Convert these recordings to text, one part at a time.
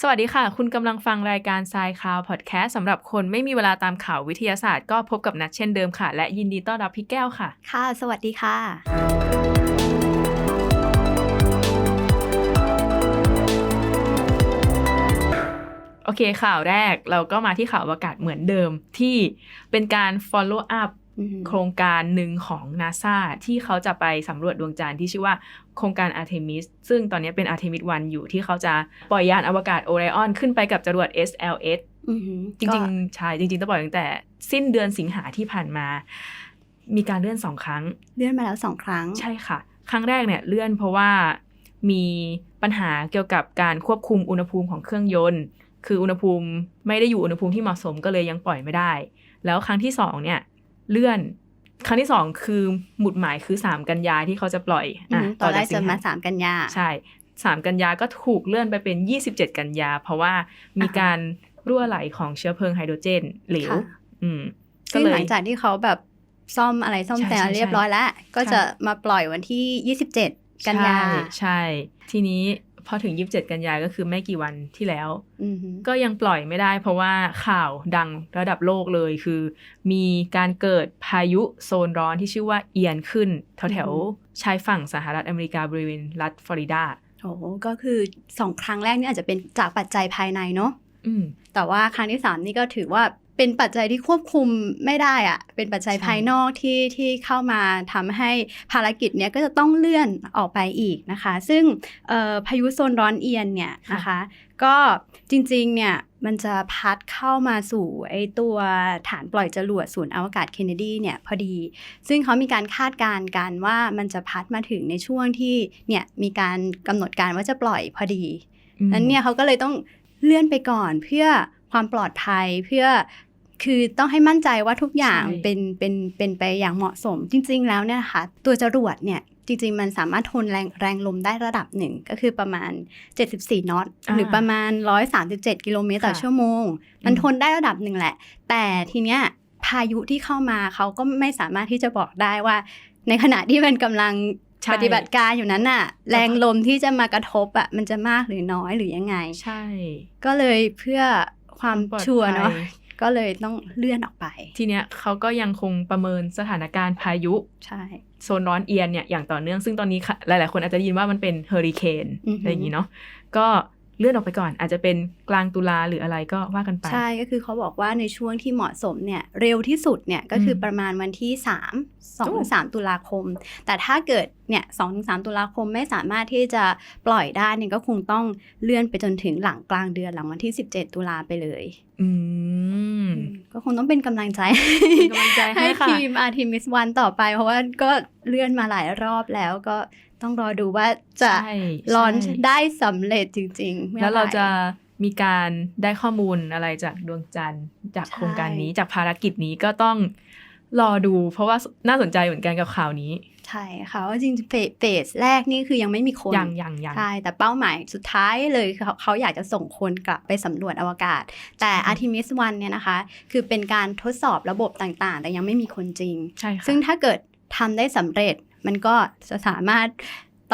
สวัสดีค่ะ คุณกำลังฟังรายการทรายข่าวพอดแคสต์สำหรับคนไม่มีเวลาตามข่าววิทยาศาสตร์ก็พบกับนัดเช่นเดิมค่ะ และยินดีต้อนรับพี่แก้วค่ะ ค่ะ สวัสดีค่ะ โอเคข่าวแรกเราก็มาที่ข่าวอวกาศเหมือนเดิมที่เป็นการ follow up อือหือ โครงการหนึ่งของ NASA ที่เขาจะไปสำรวจดวงจันทร์ที่ชื่อว่าโครงการ Artemis ซึ่งตอนนี้เป็น Artemis 1อยู่ที่เขาจะปล่อยยานอวกาศ Orion ขึ้นไปกับจรวด SLS อือหือจริงๆใช่จริง ๆ ต้องปล่อยตั้งแต่สิ้นเดือนสิงหาที่ผ่านมา มีการเลื่อนสองครั้ง เลื่อนมาแล้วสองครั้ง ใช่ค่ะ ครั้งแรกเนี่ยเลื่อนเพราะว่ามีปัญหาเกี่ยวกับการควบคุมอุณหภูมิของเครื่องยนต์ คืออุณหภูมิไม่ได้อยู่อุณหภูมิที่เหมาะสมก็เลยยังปล่อยไม่ได้ แล้วครั้งที่สองเนี่ย เลื่อน ครั้งที่สองคือหมุดหมายคือ3กันยาที่เขาจะปล่อยอือหือตอนแรกสิจะงหมาสามกันยาใช่สามกันยาก็ถูกเลื่อนไปเป็น27กันยา เพราะว่ามีอ่าฮะการรั่วไหลของเชื้อเพลิงไฮโดรเจนเหลวค่ะอืมก็ซึ่งเลยหลังจากที่เขาแบบซ่อมอะไรซ่อมใช่แต่ใช่เรียบร้อยแล้ว ก็ใช่จะมาปล่อยวันที่27กันยาใช่ใช่ทีนี้ พอถึง27กันยาก็คือไม่กี่วันที่แล้วอือหือก็ยังปล่อยไม่ได้ เพราะว่าข่าวดังระดับโลกเลยคือ มีการเกิดพายุโซนร้อนที่ชื่อว่าเอียนขึ้น แถวแถวๆชายฝั่งสหรัฐอเมริกาบริเวณรัฐฟลอริดาโอ้โหก็คือสองครั้งแรกนี่อาจจะเป็นจากปัจจัยภายในเนาะอืมแต่ว่าครั้งที่สามนี่ก็ถือว่า เป็นปัจจัยที่ควบคุมไม่ได้อะเป็นปัจจัยใช่ภายนอกที่ที่เข้ามาทำให้ภารกิจเนี้ยก็จะต้องเลื่อนออกไปอีกนะคะ ซึ่งเอ่อพายุโซนร้อนเอียนเนี่ยนะคะ ก็จริงๆเนี่ยมันจะพัดเข้ามาสู่ไอตัวฐานปล่อยจรวดศูนย์อวกาศเคนเนดีเนี่ยพอดี ซึ่งเขามีการคาดการณ์กันว่ามันจะพัดมาถึงในช่วงที่เนี่ยมีการกำหนดการว่าจะปล่อยพอดีนั้นเนี่ยเขาก็เลยต้องเลื่อนไปก่อนเพื่อความปลอดภัยเพื่อ คือต้องให้มั่นใจว่าทุกอย่างใช่เป็นเป็นเป็นไปอย่างเหมาะสม จริง ๆ แล้วเนี่ยนะคะตัวจรวดเนี่ยจริง ๆ มันสามารถทนแรงแรงลมได้ระดับหนึ่ง ก็คือประมาณ 74 นอตอ่าหรือประมาณ 137 กิโลเมตรต่อค่ะชั่วโมง มันอืมทนได้ระดับหนึ่งแหละ แต่ทีเนี้ยพายุที่เข้ามาเขาก็ไม่สามารถที่จะบอกได้ว่า ในขณะที่มันกำลังใช่ปฏิบัติการอยู่นั้นน่ะ แรงลมที่จะมากระทบอะมันจะมากหรือน้อยหรือยังไง ใช่ ก็เลยเพื่อความปลอดชัวร์เนาะภัย ก็เลยต้องเลื่อนออกไป ทีเนี้ยเขาก็ยังคงประเมินสถานการณ์พายุใช่โซนร้อนเอียนเนี่ยอย่างต่อเนื่องซึ่งตอนนี้ค่ะหลายๆ คนอาจจะได้ยินว่ามันเป็นเฮอริเคนอือหือออะไรอย่างนี้เนาะก็ เลื่อนออกไปก่อน อาจจะเป็นกลางตุลาหรืออะไรก็ว่ากันไป ใช่ก็คือเขาบอกว่าในช่วงที่เหมาะสมเนี่ยเร็วที่สุดเนี่ยก็คืออมประมาณวันที่ 3 2โอ้ถึง3ตุลาคม แต่ถ้าเกิดเนี่ย2ถึง3ตุลาคมไม่สามารถที่จะปล่อยได้เนี่ยก็คงต้องเลื่อนไปจนถึงหลังกลางเดือนหลังวันที่ 17 ตุลาไปเลย อืม ก็คงต้องเป็นกำลังใจเป็นกำลังใจให้ค่ะทีมอาร์ทิมิสวันต่อไป เพราะว่าก็เลื่อนมาหลายรอบแล้วก็ ต้องรอดูว่าจะใช่ลอนใช่ได้สำเร็จจริงๆมื่อแล้วเราไหจะมีการได้ข้อมูลอะไรจากดวงจันทร์จากใช่โครงการนี้จากภารกิจนี้ก็ต้องรอดู เพราะว่าน่าสนใจเหมือนกันกับข่าวนี้ ใช่ค่ะว่าจริงๆเฟสเฟสแรกนี่คือยังไม่มีคนยังยังยังใช่แต่เป้าหมายสุดท้ายเลยเขาเขาอยากจะส่งคนกลับไปสำรวจอวกาศ แต่ใช่ Artemis 1เนี่ยนะคะ คือเป็นการทดสอบระบบต่างๆ แต่ยังไม่มีคนจริงใช่ค่ะซึ่งถ้าเกิดทำได้สำเร็จ มันก็จะสามารถ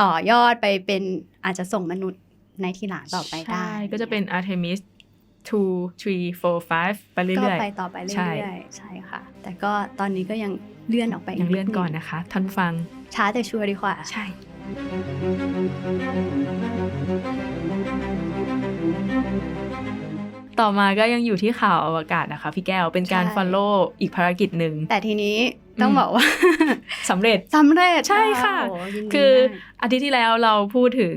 ต่อยอดไปเป็นอาจจะส่งมนุษย์ในทีหลังต่อไปได้ใช่ก็จะเป็น Artemis 2 3 4 5 ไปเรื่ก็อยไปต่อไปเรื่ใช่อยๆ ใช่ค่ะ แต่ก็ตอนนี้ก็ยังเลื่อนออกไปๆยังเลื่อนก่อนดงนะคะ ท่านผู้ฟัง ช้าแต่ชัวร์ดีกว่า ใช่ ต่อมาก็ยังอยู่ที่ข่าวอวกาศนะคะ พี่แก้วเป็นการใช่ follow อีกภารกิจหนึ่งแต่ทีนี้ต้องอืมบอกว่าสำเร็จสำเร็จใช่ค่ะโอ้โหยินดีคือมากอาทิตย์ที่แล้วเราพูดถึง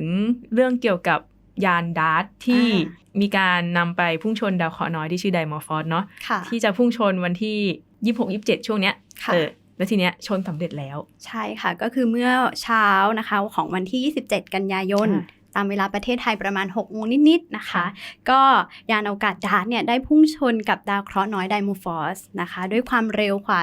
เรื่องเกี่ยวกับยานดาร์ตที่อ่มีการนำไปพุ่งชนดาวเคราะห์น้อยที่ชื่อไดมอร์ฟอสเนาะค่ะที่จะพุ่งชนวันที่26 27ช่วงเนี้ยค่ะเออแล้วทีเนี้ยชนสำเร็จแล้ว ใช่ค่ะก็คือเมื่อเช้านะคะของวันที่ 27 กันยายนค่ะ ตามเวลาประเทศไทยประมาณ6โมงนิดๆนะคะค่ะก็ยานอวกาศดาร์ตเนี่ยได้พุ่งชนกับดาวเคราะห์น้อยไดโมฟอสนะคะ ด้วยความเร็วกว่า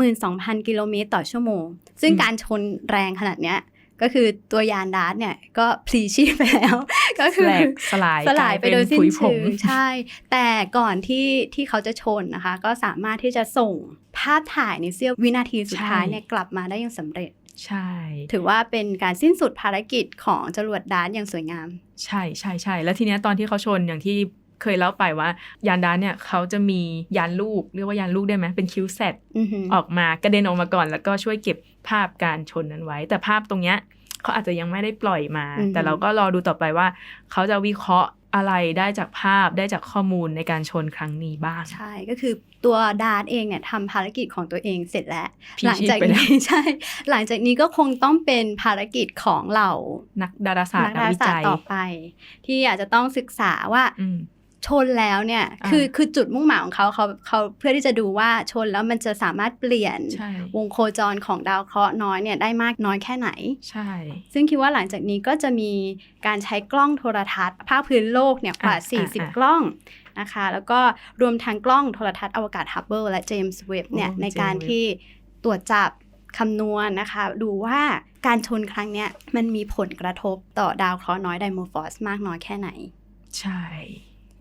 22,000 กิโลเมตรต่อชั่วโมง ซึ่งการชนแรงขนาดเนี้ยก็คือตัวยานดาร์ตเนี่ยก็พลีชีพไปแล้ว ก็คือแหลกสลายสลายไปโดยสิ้กนลเป็นผุเชิผงงใช่ แต่ก่อนที่ที่เขาจะชนนะคะ ก็สามารถที่จะส่งภาพถ่ายในเสี้ยววินาทีสุดท้ายใช่เนี่ยกลับมาได้อย่างสำเร็จ ใช่ ถือว่าเป็นการสิ้นสุดภารกิจของจรวดดาร์ตอย่างสวยงาม ใช่ใช่ใช่แล้วทีเนี้ยตอนที่เขาชนอย่างที่เคยเล่าไปว่ายานดานเนี่ยเขาจะมียานลูกเรียกว่ายานลูกได้ไหมเป็นคิวเซตอือหือออกมากระเด็นออกมาก่อน แล้วก็ช่วยเก็บภาพการชนนั้นไว้ แต่ภาพตรงเนี้ยเขาอาจจะยังไม่ได้ปล่อยมา แต่เราก็รอดูต่อไปว่า เขาจะวิเคราะห์อะไรได้จากภาพได้จากข้อมูลในการชนครั้งนี้บ้าง ใช่ก็คือ ตัวดาร์ตเองเนี่ยทำภารกิจของตัวเองเสร็จแล้วพีหลังชีพจากไปแล้วนี้ใช่ หลังจากนี้ก็คงต้องเป็นภารกิจของเรานักดาราศาสตร์นักดาวิศาสตจัยร์ต่อไป ที่อาจจะต้องศึกษาว่าอืมชนแล้วเนี่ยอ่าคือคือจุดมุ่งหมายของเขาเขาเขาเพื่อที่จะดูว่าชนแล้วมันจะสามารถเปลี่ยนใช่วงโคจรของดาวเคราะห์น้อยเนี่ยได้มากน้อยแค่ไหน ใช่ ซึ่งคิดว่าหลังจากนี้ก็จะมีการใช้กล้องโทรทัศน์ ภาคพื้นโลกเนี่ยกว่าอะอะอะ40 กล้อง นะคะ แล้วก็รวมทั้งกล้องโทรทัศน์อวกาศฮับเบิลและเจมส์เว็บเนี่ยโอ้ในการ James Webb ที่ตรวจจับคำนวณนะคะ ดูว่าการชนครั้งเนี้ยมันมีผลกระทบต่อดาวเคราะห์น้อยไดโมฟอสมากน้อยแค่ไหน ใช่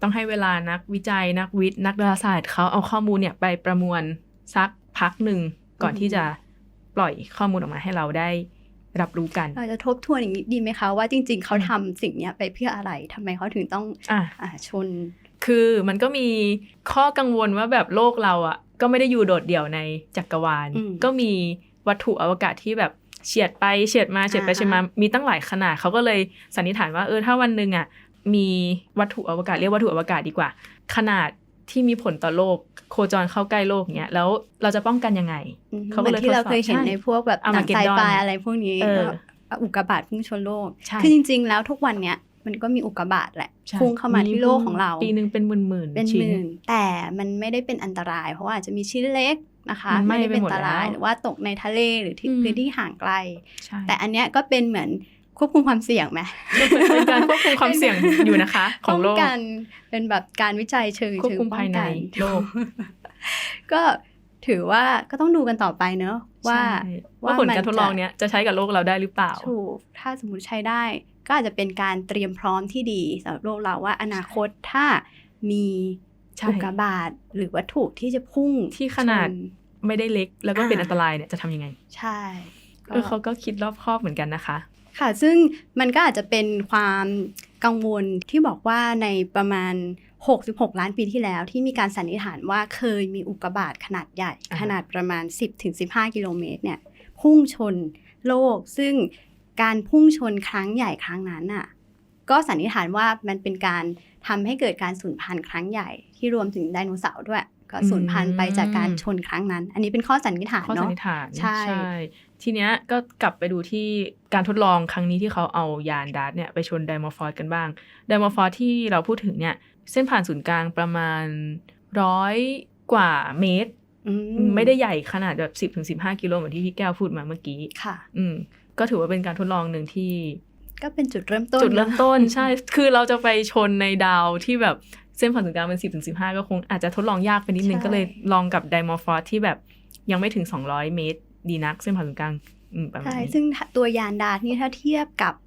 ต้องให้เวลานักวิจัยนักวิทย์นักดาราศาสตร์เขาเอาข้อมูลเนี่ยไปประมวลสักพักหนึ่งก่อนอืมที่จะปล่อยข้อมูลออกมาให้เราได้รับรู้กันเราจะทบทวนอีกนิดดีไหมคะว่าจริง ๆ เขาทำสิ่งเนี้ยไปเพื่ออะไรทำไมเขาถึงต้องอะอาชน คือมันก็มีข้อกังวลว่าแบบโลกเราอะก็ไม่ได้อยู่โดดเดี่ยวในจักรวาลอืมก็มีวัตถุอวกาศที่แบบเฉียดไปเฉียดมาเฉียดไปอ่าเฉียดมามีตั้งหลายขนาดเขาก็เลยสันนิษฐานว่าเออถ้าวันหนึ่งอะมีวัตถุอวกาศเรียกวัตถุอวกาศดีกว่า ขนาดที่มีผลต่อโลก โคจรเข้าใกล้โลกเนี้ยแล้วเราจะป้องกันยังไงอืมเขาเหก็มือเลยนที่เราทดสอบเคยเห็นใช่ในพวกแบบหนังไซ Armageddon ไฟอะไรพวกนี้เออก็อุกกาบาตพุ่งชนโลกใช่คือจริง ๆ แล้วทุกวันเนี้ย มันก็มีอุกกาบาตแหละใช่พุ่งเข้ามาที่โลกของเรา ปีหนึ่งเป็นหมื่นๆเป็นชิ้หมื่นแต่มันไม่ได้เป็นอันตราย เพราะว่าอาจจะมีชิ้นเล็กนะคะมันไหม้ไม่ได้เป็นไปหมอัดนตรายแล้วหรือว่าตกในทะเลหรือที่อืมพื้นที่ห่างไกลใช่แต่อันเนี้ยก็เป็นเหมือนควบคุมความเสี่ยงไหมเป็นการควบคุมความเสี่ยงอยู่นะคะ ของโลป้กกันเป็นแบบการวิจัยเชิงควบเชิงคุมป้อภายงในกันโลก ก็ถือว่าก็ต้องดูกันต่อไปเนอะว่าใช่ว่าผลการทดลองเนี้ยจะใช้กับโลกเราได้หรือเปล่าถูกถ้าสมมติใช้ได้ ก็อาจจะเป็นการเตรียมพร้อมที่ดีสำหรับโลกเราว่าอนาคตถ้ามีใช่อุกกาบาตหรือวัตถุที่จะพุ่งที่ขนาดชไม่ได้เล็ก แล้วก็เป็นอ่าอันตรายเนี่ยจะทำยังไง ใช่ก็เออเขาก็คิดรอบคอบเหมือนกันนะคะ ค่ะ ซึ่งมันก็อาจจะเป็นความกังวลที่บอกว่าในประมาณ 66 ล้านปีที่แล้ว ที่มีการสันนิษฐานว่าเคยมีอุกกาบาตขนาดใหญ่อ่าขนาดประมาณ 10-15 กิโลเมตรเนี่ย พุ่งชนโลกซึ่ง การพุ่งชนครั้งใหญ่ครั้งนั้นน่ะก็สันนิษฐานว่ามันเป็นการทำให้เกิดการสูญพันธุ์ครั้งใหญ่ที่รวมถึงไดโนเสาร์ด้วย ก็สูญพันธุ์ไปจากการชนครั้งนั้น อันนี้เป็นข้อสันนิษฐานข้อสันเนาะนิษฐานใช่ทีเนี้ยก็กลับไปดูที่การทดลองครั้งนี้ที่เขาเอายานดาร์ตเนี่ยไปชนไดมอร์ฟอสกันบ้างไดมอร์ฟอสที่เราพูดถึงเนี่ยเส้นผ่านศูนย์กลางประมาณร้อยกว่าเมตรอืไม่ได้ใหญ่ขนาดแบบสิบถึงสิบห้ากิโลเหมือนที่พี่แก้วพูดมาเมื่อกี้ค่ะ อืม ก็ถือว่าเป็นการทดลองหนึ่งที่ ก็เป็นจุดเริ่มต้นจุดเริ่มต้นเอะใช่ คือเราจะไปชนในดาวที่แบบเส้นผ่านศูนย์กลางเป็นสิบถึงสิบห้าก็คงอาจจะทดลองยากไปนิดนึงใช่ก็เลยลองกับไดมอร์ฟอสที่แบบยังไม่ถึงสองร้อยเมตร ดีนักเส้นผ่านศูนย์กลางอืมประมาณใช่นี้ซึ่งตัวยานดาร์ตนี่ถ้าเทียบกับโอ้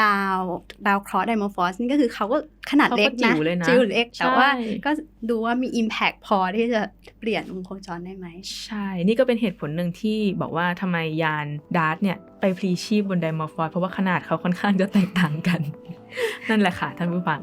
ดาวดาวเคราะห์ไดโมฟอสนี่ก็คือเขาก็ขนาดเล็กเขาก็จิ๋นะวเลยนะจิ๋วเล็กใช่แต่ว่าก็ดูว่ามี Impact พอที่จะเปลี่ยนวงโคจรได้ไหม ใช่ นี่ก็เป็นเหตุผลหนึ่งที่บอกว่าทำไมยานดาร์ตเนี่ย ไปพลีชีพบนไดมอร์ฟอสเพราะว่าขนาดเขาค่อนข้างจะแตกต่างกัน นั่นแหละค่ะ ท่านผู้ฟัง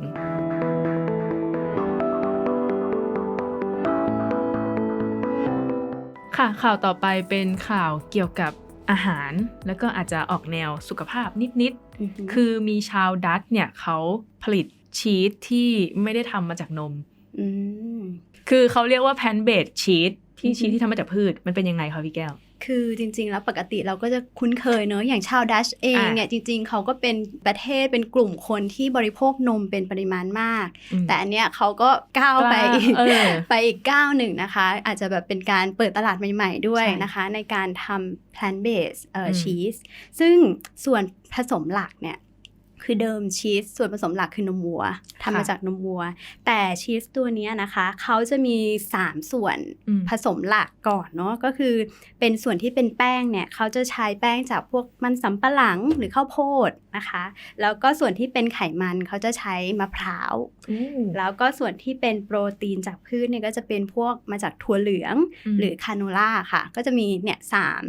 ค่ะข่าวต่อไปเป็นข่าวเกี่ยวกับอาหาร แล้วก็อาจจะออกแนวสุขภาพนิดๆ คือมีชาวดัตช์เนี่ยเขาผลิตชีสที่ไม่ได้ทำมาจากนมมคือเขาเรียกว่าแพนเบดชีสที่อือฮึชีสที่ทำมาจากพืชมันเป็นยังไงคะพี่แก้ว คือจริง ๆ แล้วปกติเราก็จะคุ้นเคยเนอะอย่างชาวดัชเองอะเนี่ยจริง ๆ เขาก็เป็นประเทศเป็นกลุ่มคนที่บริโภคนมเป็นปริมาณมากอืมแต่อันเนี้ยเขาก็ก้าวไปอีกเออไปอีกก้าวหนึ่งนะคะ อาจจะแบบเป็นการเปิดตลาดใหม่ ๆ ด้วยใช่นะคะ ในการทำ plant based เอ่ออมชีสซึ่งส่วนผสมหลักเนี่ย คือเดิมชีสส่วนผสมหลักคือนมวัวทำมาจากนมวัว แต่ชีสตัวเนี้ยนะคะเขาจะมี 3 ส่วนอืมผสมหลักก่อนเนาะก็คือเป็นส่วนที่เป็นแป้งเนี่ยเขาจะใช้แป้งจากพวกมันสำปะหลังหรือข้าวโพดนะคะ แล้วก็ส่วนที่เป็นไขมันเขาจะใช้มะพร้าว แล้วก็ส่วนที่เป็นโปรตีนจากพืชเนี่ยก็จะเป็นพวกมาจากถั่วเหลืองมหรือคาโนล่าค่ะ ก็จะมีเนี่ยสาม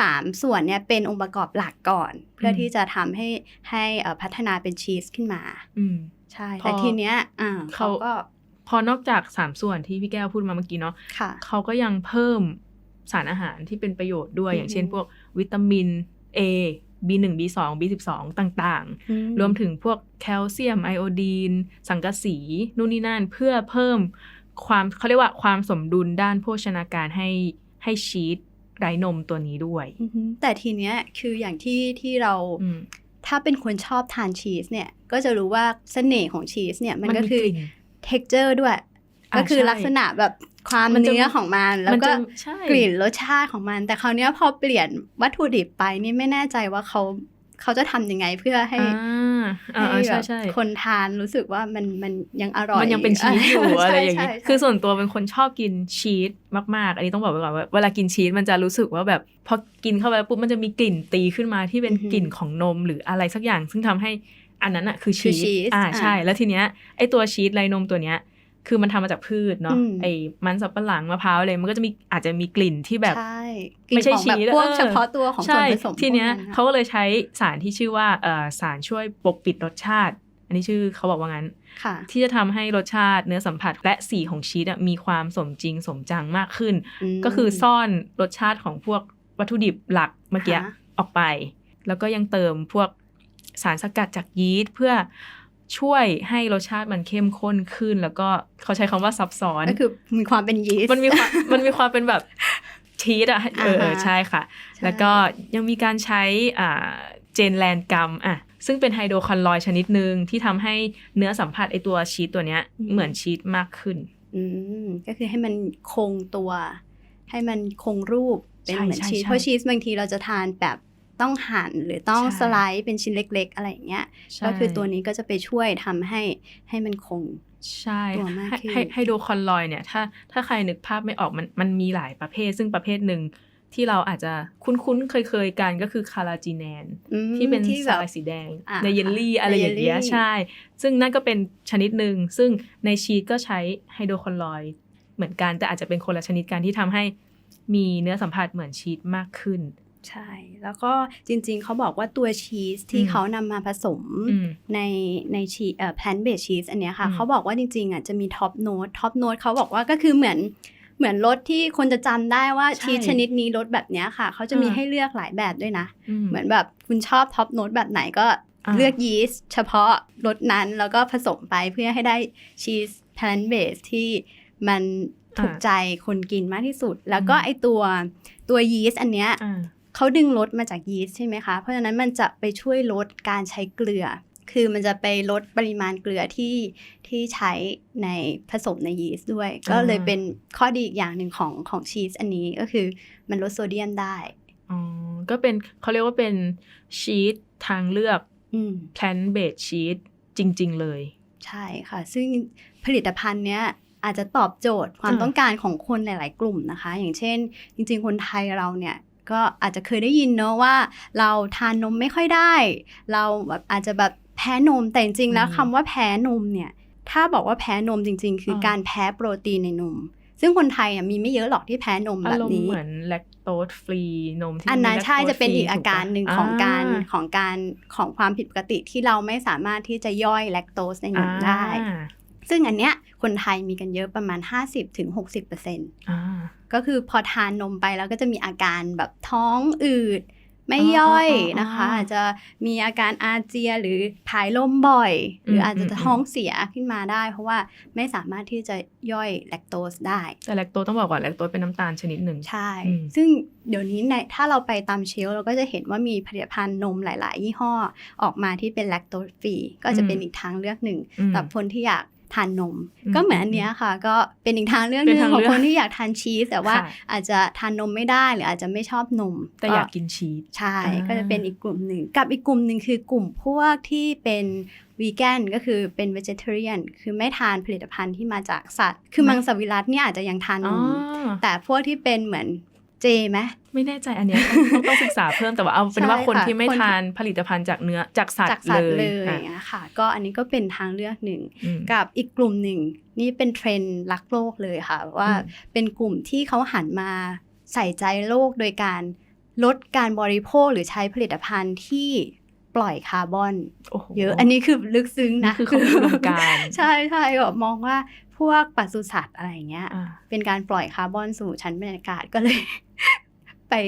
สามส่วนเนี่ยเป็นองค์ประกอบหลักก่อน เพื่ออมที่จะทำให้ให้เอ่อพัฒนาเป็นชีสขึ้นมาอืมใช่พอแต่ทีเนี้ยอ่าเขาเขาก็พอนอกจากสามส่วนที่พี่แก้วพูดมาเมื่อกี้เนาะค่ะเขาก็ยังเพิ่มสารอาหารที่เป็นประโยชน์ด้วยอือฮึอย่างเช่นพวกวิตามิน A B1 B2 B12 ต่างอืๆรวมถึงพวกแคลเซียมไอโอดีน สังกะสี นู่นนี่นั่นเพื่อเพิ่มความเขาเรียกว่าความสมดุลด้านโภชนาการให้ให้ชีส ไร้นมตัวนี้ด้วยอือฮึแต่ทีเนี้ยคืออย่างที่ที่เราอืมถ้าเป็นคนชอบทานชีสเนี่ย ก็จะรู้ว่าเสน่ห์ของชีสเนี่ย มันก็คือกลิ่น texture ด้วยอ่าก็คือใช่ลักษณะแบบความมันจะเนื้อของมัน แล้วก็มันจะใช่กลิ่นรสชาติของมัน แต่คราวเนี้ยพอเปลี่ยนวัตถุดิบไปนี่ไม่แน่ใจว่าเขา เขาจะทำยังไงเพื่อให้อ่าอ่าให้ใช่แบบใช่คนทานรู้สึกว่ามันมันยังอร่อย มันยังเป็นชีสอยู่ใช่อะไรอย่างใช่นี้ใช่คือส่วนตัวเป็นคนชอบกินชีสมาก ๆ อันนี้ต้องบอกไว้ก่อนว่าเวลากินชีสมันจะรู้สึกว่าแบบพอกินเข้าไปแล้วปุ๊บมันจะมีกลิ่นตีขึ้นมาที่เป็นกลิ่นของนมหรืออะไรสักอย่าง ซึ่งทำให้อันนั้นอะคือคือชีชีสสอ่าอ่าใช่ แล้วทีเนี้ยไอตัวชีสไรนมตัวเนี้ย คือมันทำมาจากพืชเนาะอืมไอมันสับปะหลังมะพร้าวอะไรมันก็จะมีอาจจะมีกลิ่นที่แบบใช่ไม่ใช่กลิ่นของแบบชีสพวกเออเฉพาะตัวของส่วใช่นผสมทีเนี้ยพวกอะเขาก็เลยใช้สารที่ชื่อว่าเอ่อสารช่วยปกปิดรสชาติ อันนี้ชื่อเขาบอกว่างั้นค่ะที่จะทำให้รสชาติเนื้อสัมผัสและสีของชีสอะมีความสมจริงสมจังมากขึ้นมก็คือซ่อนรสชาติของพวกวัตถุดิบหลักเมื่อกี้ค่ะออกไป แล้วก็ยังเติมพวกสารสกัดจากยีสต์เพื่อ ช่วยให้รสชาติมันเข้มข้นขึ้น แล้วก็เขาใช้คำว่าซับซ้อนก็คือมีความเป็นยีสต์มันมีความมันมีความเป็นแบบชีสอะเออเอออ่าฮะใช่ค่ะใช่แล้วก็ยังมีการใช้อ่าเจนแลนกัมอะซึ่งเป็นไฮโดรคอนลอยด์ชนิดหนึ่งที่ทำให้เนื้อสัมผัสไอตัวชีสตัวเนี้ยเหมือนชีสมากขึ้น อืมก็คือให้มันคงตัว ให้มันคงรูปเป็นใช่เหมือนใช่ชีสใช่เพราะชีสบางทีเราจะทานแบบ ต้องหั่นหรือต้องใช่สไลด์เป็นชิ้นเล็ก ๆ อะไรอย่างเงี้ยใช่ก็คือตัวนี้ก็จะไปช่วยทำให้ให้มันคงใช่ตัวมากให้ขึ้นให้ไฮโดรคอนลอยด์เนี่ยถ้าถ้าใครนึกภาพไม่ออกมันมันมีหลายประเภท ซึ่งประเภทหนึ่งที่เราอาจจะคุ้นๆ เคยๆ กันก็คือคาราจีแนนอืมที่เป็นที่สแบบลายสีแดงอ่าในเยลลี่ในอะไรอย่างเงี้ยเยลลี่ใช่ ซึ่งนั่นก็เป็นชนิดหนึ่งซึ่งในชีสก็ใช้ไฮโดรคอนลอยด์เหมือนกันแต่อาจจะเป็นคนละชนิดกันที่ทำให้มีเนื้อสัมผัสเหมือนชีสมากขึ้น ใช่ แล้วก็จริงๆ เขาบอกว่าตัวชีสที่อืมเขานำมาผสมอืมในในชีเอ่อ plant based cheese อันเนี้ยค่ะอืมเขาบอกว่าจริงๆอะจะมี top note top note เขาบอกว่าก็คือเหมือนเหมือนรสที่คนจะจำได้ว่าใช่ชีสชนิดนี้รสแบบเนี้ยค่ะ เขาจะมีอ่าให้เลือกหลายแบบด้วยนะอืมเหมือนแบบคุณชอบ top note แบบไหนก็อ่าเลือกยีสต์เฉพาะรสนั้นแล้วก็ผสมไปเพื่อให้ได้ชีส plant based ที่มันถูกใจคนกินมากที่สุด แล้วก็อืมไอตัวตัวยีสต์อันเนี้ยอ่า เขาดึงรสมาจากยีสต์ใช่ไหมคะ เพราะฉะนั้นมันจะไปช่วยลดการใช้เกลือ คือมันจะไปลดปริมาณเกลือที่ที่ใช้ในผสมในยีสต์ด้วย ก็เลยเป็นข้อดีอีกอย่างหนึ่งของของชีสอันนี้ก็คือมันลดโซเดียมได้อ๋อก็เป็นเขาเรียกว่าเป็นชีสทางเลือกอืม plant based cheese จริง ๆ เลย ใช่ค่ะ ซึ่งผลิตภัณฑ์เนี้ยอาจจะตอบโจทย์ความอ่าต้องการของคนหลาย ๆ กลุ่มนะคะ อย่างเช่น จริง ๆ คนไทยเราเนี่ย ก็อาจจะเคยได้ยินเนอะว่า เราทานนมไม่ค่อยได้ เราแบบอาจจะแบบแพ้นมแต่จริงๆแล้วอืมคำว่าแพ้นมเนี่ย ถ้าบอกว่าแพ้นมจริง ๆ คืออาการแพ้โปรตีนในนมซึ่งคนไทยอะมีไม่เยอะหรอกที่แพ้นมแบอาบรมณ์นี้เหมือนแลคโตสฟรีนมที่อันนั้นมีใช่ lactose จะเป็นอีก free อาการหนึ่งถูของการอ่ของการของความผิดปกติที่เราไม่สามารถที่จะย่อยแลคโตสในนมได้อ่าซึ่งอันเนี้ยคนไทยมีกันเยอะประมาณ 50-60%อ่า ก็คือพอทานนมไปแล้วก็จะมีอาการแบบท้องอืด ไม่ย่อยนะคะ อาจจะมีอาการอาเจียนหรือผายลมบ่อย หรืออาจจะท้องเสียขึ้นมาได้ เพราะว่าไม่สามารถที่จะย่อยแลคโตสได้ แต่แลคโตต้องบอกก่อนแลคโตเป็นน้ำตาลชนิดหนึ่งใช่ ซึ่งเดี๋ยวนี้ในถ้าเราไปตามเชลเราก็จะเห็นว่ามีผลิตภัณฑ์นมหลาย ๆ ยี่ห้อออกมาที่เป็นแลคโตฟรีก็จะเป็นอีกทางเลือกหนึ่งสำหรับคนที่อยาก ทานนมอืมก็เหมือนอันเนี้ยค่ะ ก็เป็นอีกทางเลือกหเป็นึ่นงทางของเลือกคนที่อยากทานชีสแต่ว่าค่ะอาจจะทานนมไม่ได้หรืออาจจะไม่ชอบนม แต่อยากกินชีสใช่อ่าก็จะเป็นอีกกลุ่มหนึ่งกับอีกกลุ่มหนึ่งคือกลุ่มพวกที่เป็นวีแกนก็คือเป็น vegetarian คือไม่ทานผลิตภัณฑ์ที่มาจากสัตว์ คือมังสวิรัตเนี่ยอาจจะยังทานนอ๋อมแต่พวกที่เป็นเหมือน เจไหมไม่แน่ใจอันเนี้ยต้องต้องศึกษาเพิ่มแต่ว่าเอาเป็นว่าใช่คนค่ะที่ไม่คนที่ทานผลิตภัณฑ์จากเนื้อจากสัตจากว์สัตเลว์ยเลยอะอย่างเงี้ยค่ะ ก็อันนี้ก็เป็นทางเลือกหนึ่งอืมกับอีกกลุ่มหนึ่ง นี่เป็นเทรนด์รักโลกเลยค่ะ ว่าอืมเป็นกลุ่มที่เขาหันมาใส่ใจโลกโดยการลดการบริโภคหรือใช้ผลิตภัณฑ์ที่ปล่อยคาร์บอนโอ้โหเยอะอันนี้คือลึกซึ้งนี่นะคือของอุดมการณ์ใช่ใช่แบบมองว่าพวกปศุสัตว์อะไรอย่างเงี้ยอ่าเป็นการปล่อยคาร์บอนสู่ชั้นบรรยากาศก็เลย ไป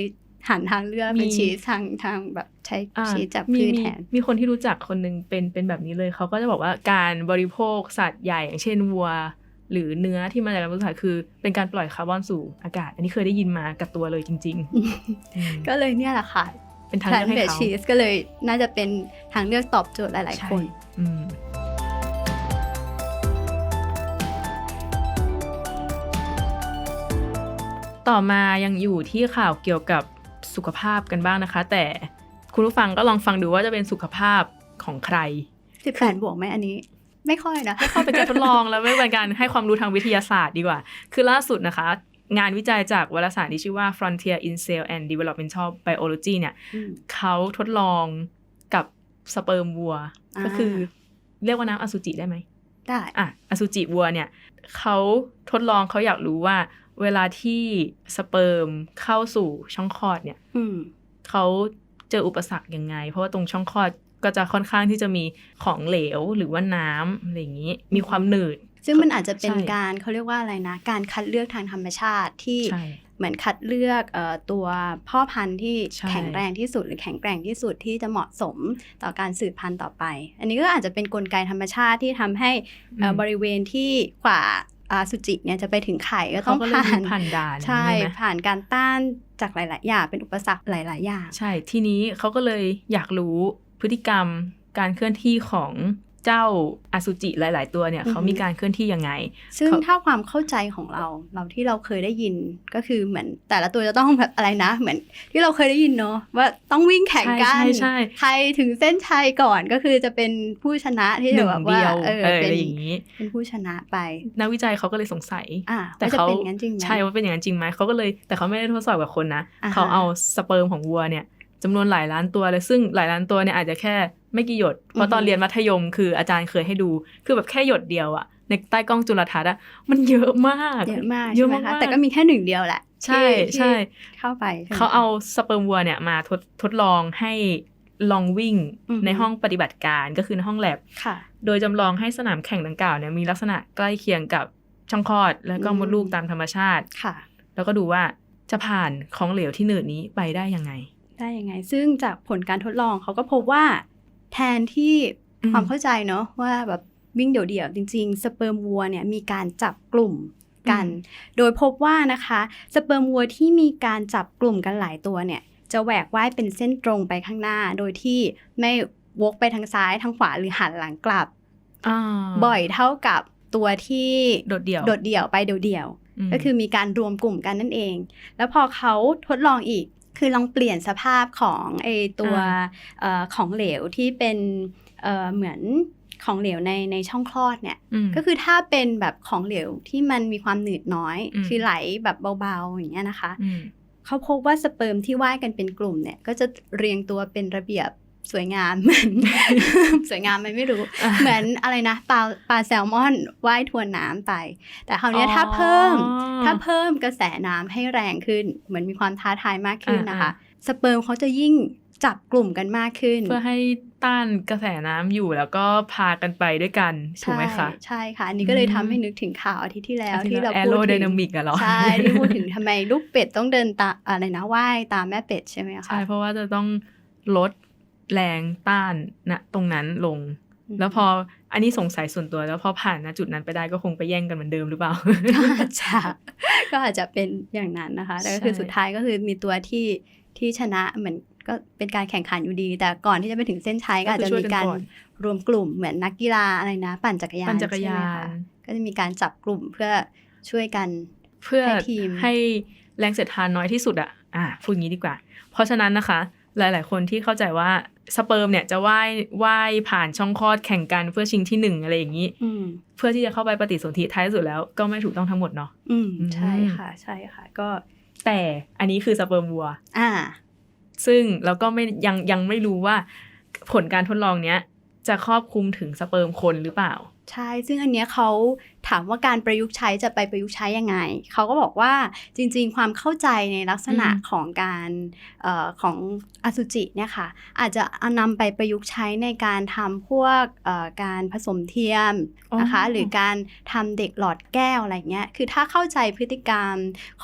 หันทางเลือกเป็นมีชีสทางทางแบบใช้อ่าชีสจากมีพืชมีแทน มีคนที่รู้จักคนหนึงเป็นเป็นแบบนี้เลยเขาก็จะบอกว่าการบริโภคสัตว์ใหญ่อย่างเช่นวัว หรือเนื้อที่มาจากการบริโภคคือ เป็นการปล่อยคาร์บอนสู่อากาศ อันนี้เคยได้ยินมากับตัวเลยจริงๆอืมก็เลยเนี่ยแหละค่ะ เป็นทางแพลเลือนกให้เบสเขาชีสก็เลยน่าจะเป็นทางเลือกตอบโจทย์หลาย ๆ คน ต่อมายังอยู่ที่ข่าวเกี่ยวกับสุขภาพกันบ้างนะคะ แต่คุณผู้ฟังก็ลองฟังดูว่าจะเป็นสุขภาพของใคร18บวกไหมอันนี้ ไม่ค่อยนะเข้าเป็นการทดลองแล้วไม่เป็นการให้ความรู้ทางวิทยาศาสตร์ดีกว่า คือล่าสุดนะคะ งานวิจัยจากวารสารที่ชื่อว่า Frontier in Cell and Developmental Biology เนี่ยอืมเขาทดลองกับสเปิร์มวัวอ่าก็คือ เรียกว่าน้ำอสุจิได้ไหมได้อะอสุจิวัวเนี่ยเขาทดลองเขาอยากรู้ว่า เวลาที่สเปิร์มเข้าสู่ช่องคลอดเนี่ยอืมเขาเจออุปสรรคยังไง เพราะว่าตรงช่องคลอดก็จะค่อนข้างที่จะมีของเหลวหรือว่าน้ำอะไรอย่างนี้ มีความหนืด ซึ่งมันอาจจะเป็นใช่การเขาเรียกว่าอะไรนะ การคัดเลือกทางธรรมชาติที่ใช่เหมือนคัดเลือกเอ่อตัวพ่อพันธุ์ที่ใช่แข็งแรงที่สุดหรือแข็งแกร่งที่สุดที่จะเหมาะสมต่อการสืบพันธุ์ต่อไป อันนี้ก็อาจจะเป็นนกลไกธรรมชาติที่ทำให้เอ่อบริเวณที่กว่า อาสุจิเนี่ยจะไปถึงไข่ก็ต้เขาองก็เลยผ่ามีนผ่านด่านใช่ไหมผ่านการต้านจากหลาย ๆ อย่างเป็นอุปสรรคหลาย ๆ อย่าง ใช่ทีนี้เขาก็เลยอยากรู้พฤติกรรมการเคลื่อนที่ของ เจ้าอสุจิหลาย ๆ ตัวเนี่ยอือฮึเขามีการเคลื่อนที่ยังไง ซึ่งเขาถ้าความเข้าใจของเราเราที่เราเคยได้ยินก็คือเหมือนแต่ละตัวจะต้องแบบอะไรนะ เหมือนที่เราเคยได้ยินเนาะว่าต้องวิ่งแข่งกันใช่ใช่ใครถึงเส้นชัยก่อนก็คือจะเป็นผู้ชนะที่หจะนึ่งแบบเดีว่ายวเออเออเป็อะนไรอย่างนี้เป็นผู้ชนะไปนักวิจัยเขาก็เลยสงสัยอ่าแต่ว่าจะเขาเป็นอย่างนั้นจริงไหมใช่ว่าเป็นอย่างนั้นจริงไหมเขาก็เลยแต่เขาไม่ได้ทดสอบกับคนนะอ่าฮะเขาเอาสเปิร์มของวัวเนี่ยจำนวนหลายล้านตัวเลยซึ่งหลายล้านตัวเนี่ยอาจจะแค่ ไม่กี่หยด เพราะตอนเรียนมัธยมคืออาจารย์เคยให้ดู คือแบบแค่หยดเดียวอะในใต้กล้องจุลทรรศน์อะมันเยอะมาก เยอะมากเยใช่อะไหมมากคะแต่ก็มีแค่หนึ่งเดียวแหละ ใช่ที่ใช่ที่เข้าไปใช่ไหมเขาเอาสเปิร์มวัวเนี่ยมาทดทดลองให้ลองวิ่งอือฮึในห้องปฏิบัติการก็คือในห้องแลบค่ะโดยจำลองให้สนามแข่งดังกล่าวเนี่ยมีลักษณะใกล้เคียงกับช่องคลอด แล้วก็อืมมดลูกตามธรรมชาติค่ะ แล้วก็ดูว่าจะผ่านของเหลวที่หนืดนี้ไปได้ยังไง ได้ยังไง ซึ่งจากผลการทดลองเขาก็พบว่า แทนที่อืมความเข้าใจเนาะว่าแบบวิ่งเดี่ยวๆจริง ๆ สเปิร์มวัวเนี่ยมีการจับกลุ่มกัน โดยพบว่านะคะสเปิร์มวัวที่มีการจับกลุ่มกันหลายตัวเนี่ยจะแหวกว่ายเป็นเส้นตรงไปข้างหน้า โดยที่ไม่วกไปทางซ้ายทางขวาหรือหันหลังกลับอ่าบ่อยเท่ากับตัวที่โดดเดี่ยว โดดเดี่ยวไปเดี่ยวๆมก็คือมีการรวมกลุ่มกันนั่นเอง แล้วพอเขาทดลองอีก คือลองเปลี่ยนสภาพของไอตัวเออของเหลวที่เป็นเออเหมือนของเหลวในในช่องคลอดเนี่ยมก็คือถ้าเป็นแบบของเหลวที่มันมีความหนืดน้อยอืมคือไหลแบบเบาๆอย่างเงี้ยนะคะอืมเขาพบว่าสเปิร์มที่ว่ายกันเป็นกลุ่มเนี่ย ก็จะเรียงตัวเป็นระเบียบ สวยงามเหมือนสวยงามไหมไม่รู้อะเหมือนอะไรนะปลาปลาแซลมอนว่ายทวนน้ำไป แต่คราวเนี้ยถ้าเพิ่มอ๋อถ้าเพิ่มกระแสน้ำให้แรงขึ้น เหมือนมีความท้าทายมากขึ้นนะคะอ่าสเปิร์มเขาจะยิ่งจับกลุ่มกันมากขึ้น เพื่อให้ต้านกระแสน้ำอยู่แล้วก็พากันไปด้วยกันถูกไหมคะ ใช่ใช่ค่ะ อันนี้ก็เลยอืมทำให้นึกถึงข่าวอาทิตย์ที่แล้วที่ที่เราแอพูโรดไดถึงนามิกอะเหรอใช่ที่พูดถึงทำไมลูกเป็ดต้องเดินตามอะไรนะว่ายตามแม่เป็ดใช่ไหมคะใช่เพราะว่าจะต้องลด แรงต้านณตรงนั้นลงมแล้วพออันนี้สงสัยส่วนตัวแล้วพอผ่านณจุดนั้นไปได้ก็คงไปแย่งกันเหมือนเดิมหรือเปล่าก็อาจจะก็อาจจะเป็นอย่างนั้นนะคะแต่ก็คือใช่สุดท้ายก็คือมีตัวที่ที่ชนะเหมือนก็เป็นการแข่งขันอยู่ดี แต่ก่อนที่จะไปถึงเส้นชัยก็อาจจะมีการรวมกลุ่มเหมือนนักกีฬาอะไรนะ ปั่นจักรยานปั่นจักรยาใช่ไหมคะนก็จะมีการจับกลุ่มเพื่อช่วยกันเพื่อให้ทีมให้แรงเสียดทานน้อยที่สุดอะอะพูดงี้ดีกว่า เพราะฉะนั้นนะคะ หลาย ๆ คนที่เข้าใจว่าสเปิร์มเนี่ยจะว่ายว่ายผ่านช่องคลอดแข่งกันเพื่อชิงที่หนึ่งอะไรอย่างนี้อืมเพื่อที่จะเข้าไปปฏิสนธิท้ายสุดแล้วก็ไม่ถูกต้องทั้งหมดเนาะอืมอืมใช่ค่ะ ใช่ค่ะ ก็แต่อันนี้คือสเปิร์มวัว อ่า ซึ่งเราก็ไม่ยังยังไม่รู้ว่าผลการทดลองเนี้ย จะครอบคลุมถึงสเปิร์มคนหรือเปล่า ใช่ ซึ่งอันเนี้ยเขาถามว่าการประยุกต์ใช้จะไปประยุกต์ใช้ยังไง เขาก็บอกว่าจริง ๆ ความเข้าใจในลักษณะอืมของการเออของอสุจิเนี่ยค่ะอาจจะเอานำไปประยุกต์ใช้ในการทำพวกเอ่อการผสมเทียมนะคะหรือการทำเด็กหลอดแก้วอะไรเงี้ยคือถ้าเข้าใจพฤติกรรม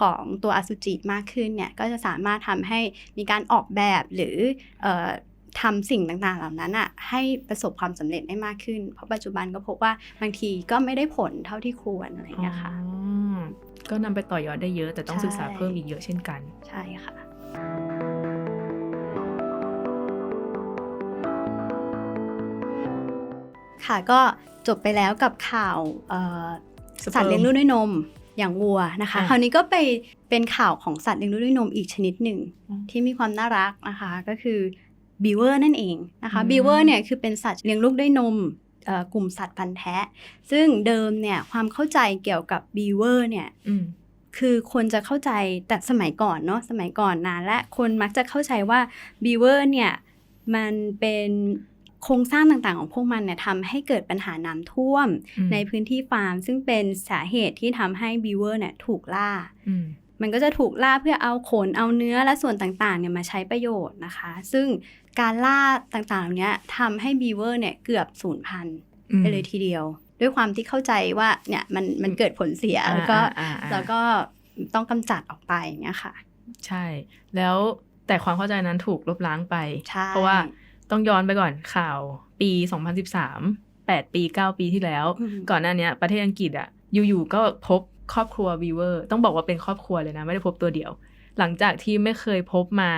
ของตัวอสุจิมากขึ้นเนี่ยก็จะสามารถทำให้มีการออกแบบหรือเอ่อ ทำสิ่งต่างๆ เหล่านั้นอะให้ประสบความสำเร็จได้มากขึ้น เพราะปัจจุบันก็พบว่าบางทีก็ไม่ได้ผลเท่าที่ควรอะไรอย่างเงี้ยค่ะอ๋อก็นำไปต่อยอดได้เยอะ แต่ต้องใช่ศึกษาเพิ่มอีกเยอะเช่นกัน ใช่ค่ะค่ะก็จบไปแล้วกับข่าวเอ่อสเปิร์มสัตว์เลี้ยงลูกด้วยนมอย่างวัวนะคะอะคราวนี้ก็ไปเป็นข่าวของสัตว์เลี้ยงลูกด้วยนมอีกชนิดหนึ่งอืมที่มีความน่ารักนะคะ ก็คือ บีเวอร์นั่นเองนะคะอืมบีเวอร์เนี่ยคือเป็นสัตว์เลี้ยงลูกด้วยนมเอ่อกลุ่มสัตว์พันธุ์แท้ ซึ่งเดิมเนี่ยความเข้าใจเกี่ยวกับบีเวอร์เนี่ยอืมคือคนจะเข้าใจแต่สมัยก่อนเนาะสมัยก่อนนานและคนมักจะเข้าใจว่าบีเวอร์เนี่ยมันเป็นโครงสร้างต่างๆของพวกมันเนี่ยทำให้เกิดปัญหาน้ำท่วมอืมในพื้นที่ฟาร์ม ซึ่งเป็นสาเหตุที่ทำให้บีเวอร์เนี่ยถูกล่าอืมมันก็จะถูกล่าเพื่อเอาขนเอาเนื้อและส่วนต่างๆเนี่ยมาใช้ประโยชน์นะคะ ซึ่ง การล่าต่างๆเหล่านี้ทำให้บีเวอร์เนี่ยเกือบสูญพันธุ์อืมไปเลยทีเดียว ด้วยความที่เข้าใจว่าเนี่ยมันมันเกิดผลเสียอ่าแล้วก็อ่าอ่าแล้วก็ต้องกำจัดออกไปอย่างเงี้ยค่ะ ใช่ แล้วแต่ความเข้าใจนั้นถูกลบล้างไปใช่เพราะว่าต้องย้อนไปก่อนข่าวปี 2013 8 ปี 9 ปีที่แล้วอืมก่อนหน้าเนี้ยประเทศอังกฤษอะอยู่ๆก็พบครอบครัววีเวอร์ต้องบอกว่าเป็นครอบครัวเลยนะ ไม่ได้พบตัวเดียว หลังจากที่ไม่เคยพบมา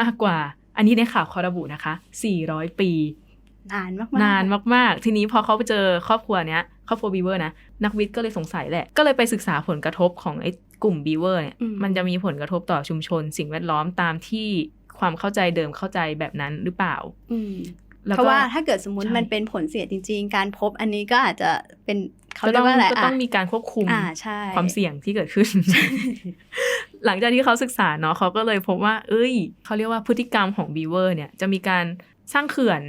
มากกว่า อันนี้ในข่าวเขาระบุนะคะ 400 ปี นานมากๆนานมากๆ ทีนี้พอเขาไปเจอครอบครัวเนี้ยครอบครัวบีเวอร์นะนักวิทย์ก็เลยสงสัยแหละ ก็เลยไปศึกษาผลกระทบของไอ้กลุ่มบีเวอร์เนี่ยอืมมันจะมีผลกระทบต่อชุมชน สิ่งแวดล้อมตามที่ความเข้าใจเดิมเข้าใจแบบนั้นหรือเปล่าอืมแล้วเพก็ราะว่าถ้าเกิดสมมุติใช่มันเป็นผลเสียจริง ๆ การพบอันนี้ก็อาจจะเป็นเขาก็เรีต้ยอกงว่าอะไรก็ต้องอะมีการควบคุมอ่าใช่ความเสี่ยงที่เกิดขึ้น หลังจากที่เขาศึกษาเนาะเขาก็เลยพบว่า เอ้ยเขาเรียกว่าพฤติกรรมของบีเวอร์เนี่ยจะมีการสร้างเขื่อน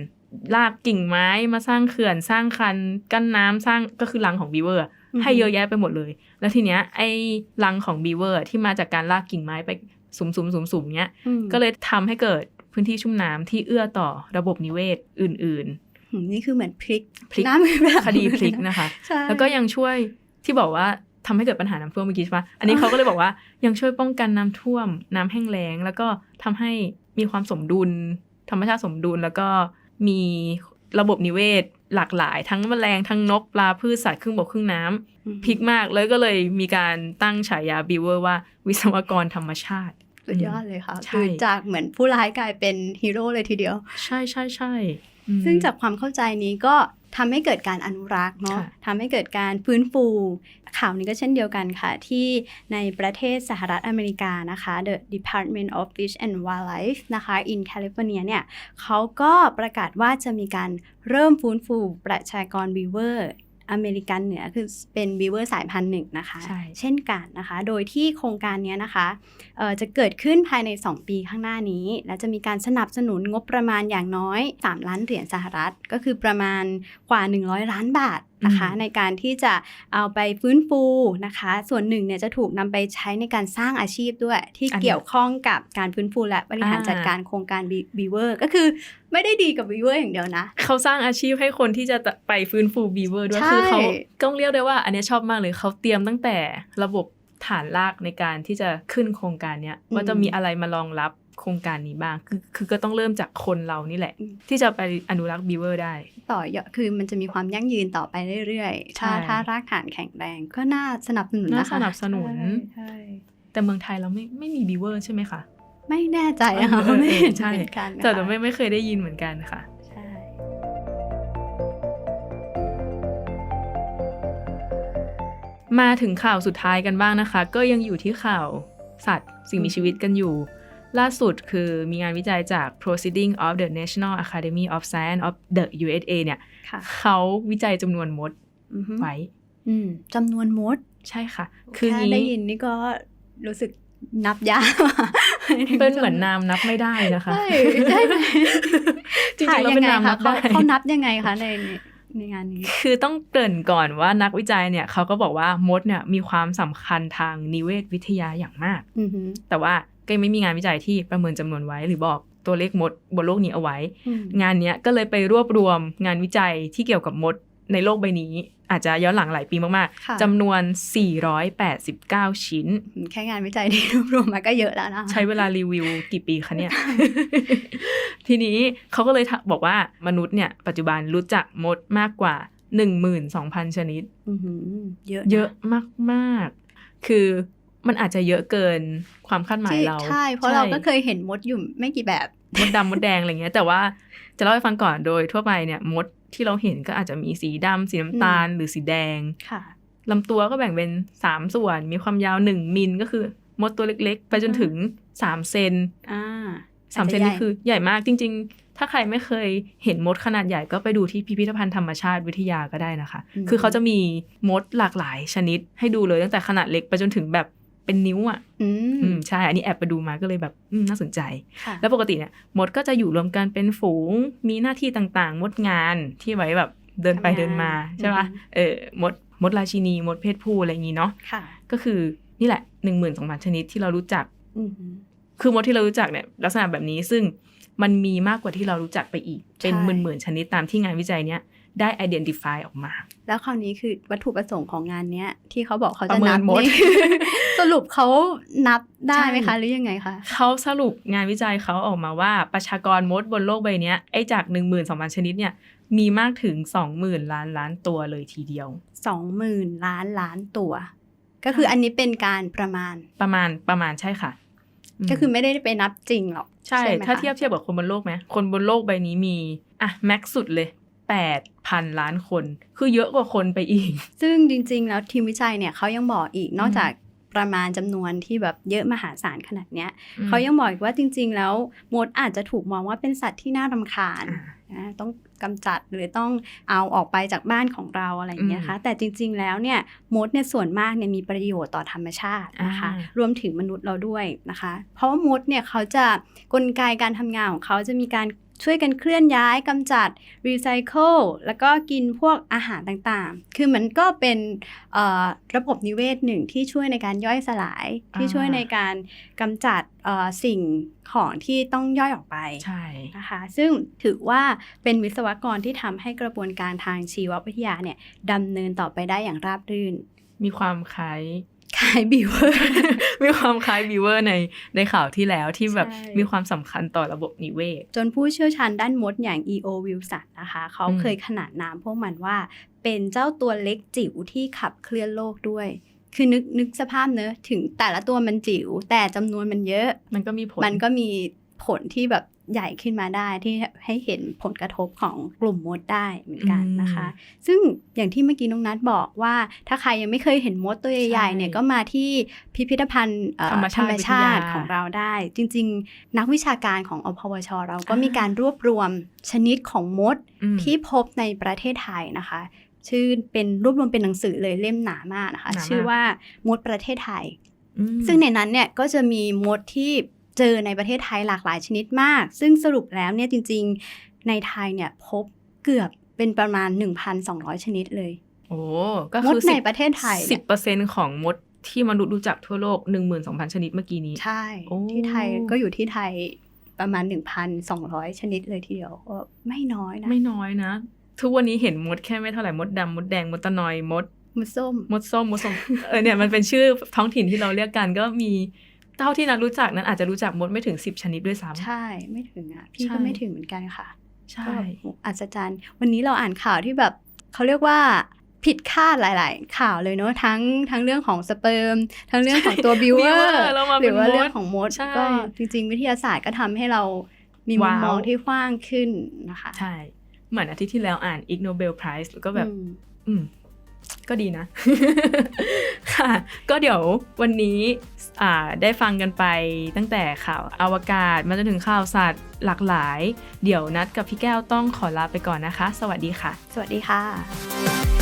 ลากกิ่งไม้มาสร้างเขื่อนสร้างคันกั้นน้ำสร้างก็คือรังของบีเวอร์ให้เยอะแยะไปหมดเลย แล้วทีเนี้ยไอ้รังของบีเวอร์ที่มาจากการลากกิ่งไม้ไปสุมๆๆๆเนี้ยอืมก็เลยทำให้เกิดพื้นที่ชุ่มน้ำที่เอื้อต่อระบบนิเวศอื่นอืมนี่คือเหมือนพลิกพลิกน้ำแบบๆคดีพลิกนะคะใช่แล้วก็ยังช่วยที่บอกว่า ทำให้เกิดปัญหาน้ำท่วมเมื่อกี้ใช่ปะอันนี้เขาก็เลยบอกว่ายังช่วยป้องกันน้ำท่วม น้ำแห้งแล้ง แล้วก็ทำให้มีความสมดุล ธรรมชาติสมดุลแล้วก็มีระบบนิเวศหลากหลาย ทั้งแมลงทั้งนกปลาพืชสัตว์ครึ่งบกครึ่งน้ำอืมพลิกมากเลยก็เลยมีการตั้งฉายาบิวเวอร์ว่าวิศวกรธรรมชาติสุดยอดเลยค่ะใช่คือจากเหมือนผู้ร้ายกลายเป็นฮีโร่เลยทีเดียว ใช่ใช่ใช่อืมซึ่งจากความเข้าใจนี้ก็ ทำให้เกิดการอนุรักษ์เนาะค่ะทำให้เกิดการฟื้นฟู ข่าวนี้ก็เช่นเดียวกันค่ะ ที่ในประเทศสหรัฐอเมริกานะคะ The Department of Fish and Wildlife นะคะ in California เนี่ยเขาก็ประกาศว่าจะมีการเริ่มฟื้นฟูประชากรบีเวอร์ อเมริกันเหนือคือเป็นบีเวอร์สายพันธุ์หนึ่งนะคะใช่เช่นกันนะคะ โดยที่โครงการเนี้ยนะคะเอ่อจะเกิดขึ้นภายใน 2 ปีข้างหน้านี้ และจะมีการสนับสนุนงบประมาณอย่างน้อย 3 ล้านเหรียญสหรัฐ ก็คือประมาณกว่า 100 ล้านบาท นะคะอืมในการที่จะเอาไปฟื้นฟูนะคะ ส่วนหนึ่งเนี่ยจะถูกนำไปใช้ในการสร้างอาชีพด้วย ที่เกี่ยวข้องกับการฟื้นฟูและบริหารจัดการโครงการบีเวอร์ก็คือไม่ได้ดีกับบีเวอร์อย่างเดียวนะ เขาสร้างอาชีพให้คนที่จะไปฟื้นฟูบีเวอร์ด้วยใช่คือเขาต้องเรียกได้ว่า อันเนี้ยชอบมากเลยเขาเตรียมตั้งแต่ระบบฐานรากในการที่จะขึ้นโครงการเนี้ยว่าจะมีอะไรมารองรับ โครงการนี้บ้าง คือคือก็ต้องเริ่มจากคนเรานี่แหละ ที่จะไปอนุรักษ์บีเวอร์ได้ ต่อยอดคือมันจะมีความยั่งยืนต่อไปเรื่อยๆ ถ้าใช่ถ้ารากฐานแข็งแรงก็น่าสนับสนุนน่านะคะสนับสนุนใช่ใช่แต่เมืองไทยเราไม่ไม่มีบีเวอร์ใช่ไหมคะไม่แน่ใจอะค่ะเออเออไม่เห็นใช่เหมือนกันนะคะแต่แต่ไม่ไม่เคยได้ยินเหมือนกันค่ะใช่มาถึงข่าวสุดท้ายกันบ้างนะคะ ก็ยังอยู่ที่ข่าวสัตว์สิ่งมีชีวิตกันอยู่ ล่าสุดคือมีงานวิจัยจาก Proceeding of the National Academy of Science of the USA เนี่ยค่ะเขาวิจัยจำนวนมดอือฮึไว้อืมจำนวนมด ใช่ค่ะ คือแค่งี้ได้ยินนี่ก็รู้สึกนับยากเป็นเหมือนนามนับไม่ได้นะคะใช่ใช่ไหมจริงๆแล้วเป็นนามนับเขาได้เขานับยังไงคะในในงานนี้ คือต้องเกริ่นก่อนว่านักวิจัยเนี่ยเขาก็บอกว่ามดเนี่ยมีความสำคัญทางนิเวศวิทยาอย่างมากอือหือแต่ว่า ก็ยังไม่มีงานวิจัยที่ประเมินจำนวนไว้ หรือบอกตัวเลขมดบนโลกนี้เอาไว้อืมงานเนี้ยก็เลยไปรวบรวมงานวิจัยที่เกี่ยวกับมดในโลกใบนี้ อาจจะย้อนหลังหลายปีมากค่ะๆจำนวน 489 ชิ้น แค่งานวิจัยที่รวบรวมมาก็เยอะแล้วนะคะใช้เวลารีวิวกี่ปีคะเนี่ย ทีนี้เขาก็เลยบอกว่ามนุษย์เนี่ย ปัจจุบันรู้จักมดมากกว่า 12,000 ชนิดอือหือเยอะนเยอะมาก ๆ คือ มันอาจจะเยอะเกินความคาดหมายที่เรา ใช่ เพราะเราก็เคยเห็นมดอยู่ไม่กี่แบบมดดำมดแดงอะไรเงี้ย แต่ว่าจะเล่าให้ฟังก่อนโดยทั่วไปเนี่ยมดที่เราเห็นก็อาจจะมีสีดำสีน้ำตาลหรือสีแดงค่ะลำตัวก็แบ่งเป็น3ส่วน มีความยาว1มิลก็คือ มดตัวเล็กๆ ไปจนถึง3เซนอ่าสามเซนอาจจะนี่คือใหญ่มากจริง ๆ ถ้าใครไม่เคยเห็นมดขนาดใหญ่ก็ไปดูที่พิพิธภัณฑ์ธรรมชาติวิทยาก็ได้นะคะอืมคือเขาจะมีมดหลากหลายชนิดให้ดูเลยตั้งแต่ขนาดเล็กไปจนถึงแบบ เป็นนิ้วอะอือืมมใช่ อันนี้แอบไปดูมาก็เลยแบบอืมน่าสนใจค่ะแล้วปกติเนี่ยมดก็จะอยู่รวมกันเป็นฝูง มีหน้าที่ต่างๆ มดงานที่ไว้แบบเดินไปทำงานเดินมาใช่ปะอือฮึเออมดมดราชินีมดเพศผู้อะไรอย่างงี้เนาะค่ะก็คือนี่แหละหนึ่งหมื่นสองพันชนิดที่เรารู้จักอือหือคือมดที่เรารู้จักเนี่ยลักษณะแบบนี้ซึ่งมันมีมากกว่าที่เรารู้จักไปอีก เป็นใช่หมื่นๆชนิดตามที่งานวิจัยเนี้ย ได้ identify ออกมา แล้วคราวนี้คือวัตถุประสงค์ของงานเนี้ย ที่เขาบอกเขาปจะระเมินนับมดนี่สรุปเขานับได้ไหมใช่คะ หรือยังไงคะเขาสรุปงานวิจัยเขาออกมาว่าประชากรมดบนโลกใบเนี้ยไอ้จาก 12,000 ชนิดเนี่ยมีมากถึง 20,000 ล้านล้านตัวเลยทีเดียวสองหมื่นล้านล้านตัว ก็คืออันนี้เป็นการประมาณประมาณประมาณใช่ค่ะมก็คือไม่ได้ไปนับจริงหรอกใช่ไหมถ้าคะเทียบเทียบกับคนบนโลกไหมคนบนโลกใบนี้มีอะแม็กสุดเลย 8,000 ล้านคน คือเยอะกว่าคนไปอีก ซึ่งจริง ๆ แล้วทีมวิจัยเนี่ยเขายังบอกอีกนอกจากประมาณจำนวนที่แบบเยอะมหาศาลขนาดเนี้ยอืมเขายังบอกอีกว่าจริง ๆ แล้วมดอาจจะถูกมองว่าเป็นสัตว์ที่น่ารำคาญอ่านะต้องกำจัดหรือต้องเอาออกไปจากบ้านของเราอะไรอย่างเงี้ยค่ะแต่จริง ๆ แล้วเนี่ยมดเนี่ยส่วนมากเนี่ยมีประโยชน์ต่อธรรมชาตินะคะอ่ารวมถึงมนุษย์เราด้วยนะคะ เพราะว่ามดเนี่ยเขาจะกลไกการทำงานของเขาจะมีการ ช่วยกันเคลื่อนย้ายกำจัดรีไซเคิลแล้วก็กินพวกอาหารต่างๆ คือมันก็เป็นเอ่อระบบนิเวศหนึ่งที่ช่วยในการย่อยสลายที่ช่วยในการกำจัดเอ่อสิ่งของที่ต้องย่อยออกไปใช่นะคะซึ่งถือว่าเป็นวิศวกรที่ทำให้กระบวนการทางชีววิทยาเนี่ยดำเนินต่อไปได้อย่างราบรื่น มีความคล้าย คล้ายบิวเวอร์ มีความคล้ายบีเวอร์ในในข่าวที่แล้วที่แบบใช่มีความสำคัญต่อระบบนิเวศ จนผู้เชี่ยวชาญด้านมดอย่าง E.O. Wilson นะคะ เขาอืมเคยขนานนามพวกมันว่าเป็นเจ้าตัวเล็กจิ๋วที่ขับเคลื่อนโลกด้วยคือนึกนึกสภาพเนอะถึงแต่ละตัวมันจิ๋วแต่จำนวนมันเยอะ มันก็มีผลมันก็มี ผลที่แบบใหญ่ขึ้นมาได้ที่ให้เห็นผลกระทบของกลุ่มมดได้เหมือนกันนะคะ ซึ่งอย่างที่เมื่อกี้น้องนัทบอกว่า ถ้าใครยังไม่เคยเห็นมดตัวใหญ่ๆเนี่ยก็มาที่พิพิธภัณฑ์เอ่อธรรมชาติธรรมชาติวิทยาของเราได้ จริง ๆ นักวิชาการของอพวช เราก็อ่ามีมีการรวบรวมชนิดของมดอืมที่พบในประเทศไทยนะคะชื่อเป็นรวบรวมเป็นหนังสือเลยเล่มหนามากนะคะหนามากชื่อว่ามดประเทศไทยอืมซึ่งในนั้นเนี่ยก็จะมีมดที่ เจอในประเทศไทยหลากหลายชนิดมาก ซึ่งสรุปแล้วเนี่ยจริง ๆ ในไทยเนี่ยพบเกือบเป็นประมาณ 1,200 ชนิดเลย โอ้ก็มดคือใน10ประเทศไทยสิเนี่บยเปอร์เซ็นของมดที่มนุษย์รู้จักทั่วโลกหนึ่งหมื่นสองพันชนิดเมื่อกี้นี้ ใช่โอ้ที่ไทยก็อยู่ที่ไทยประมาณ 1,200 ชนิดเลยทีเดียวก็ไม่น้อยนะ ไม่น้อยนะ ทุกวันนี้เห็นมดแค่ไม่เท่าไหร่มดดำมดแดงมดตะนอยมดมดส้มมดส้มมดส้มเออเนี่ยมันเป็นชื่อท้องถิ่นที่เราเรียกกันก็มี เท่าที่นัดรู้จักนั้นอาจจะรู้จักมดไม่ถึงสิบชนิดด้วยซ้ำ ใช่ไม่ถึงอะ พี่ใช่ก็ไม่ถึงเหมือนกันค่ะ ใช่ก็โหอัศจรรย์ วันนี้เราอ่านข่าวที่แบบเขาเรียกว่าผิดคาดหลาย ๆ ข่าวเลยเนอะทั้งทั้งเรื่องของสเปิร์ม ทั้งเรื่องของตัวบิวเวอ Viewer ร์แล้วมาหเป็รืนอว่าดเรื่องของมดใช่ก็จริง ๆ วิทยาศาสตร์ก็ทำให้เรามีมุมว้าวมองที่กว้างขึ้นนะคะ ใช่ เหมือนอาทิตย์ที่แล้วอ่าน Ig Nobel Prize แล้วก็แบบ อืมอืม ก็ดีนะ ค่ะ ก็เดี๋ยววันนี้ได้ฟังกันไปตั้งแต่ข่าวอวกาศมาจนถึงข่าวสัตว์หลากหลาย เดี๋ยวนัดกับพี่แก้วต้องขอลาไปก่อนนะคะ สวัสดีค่ะ สวัสดีค่ะ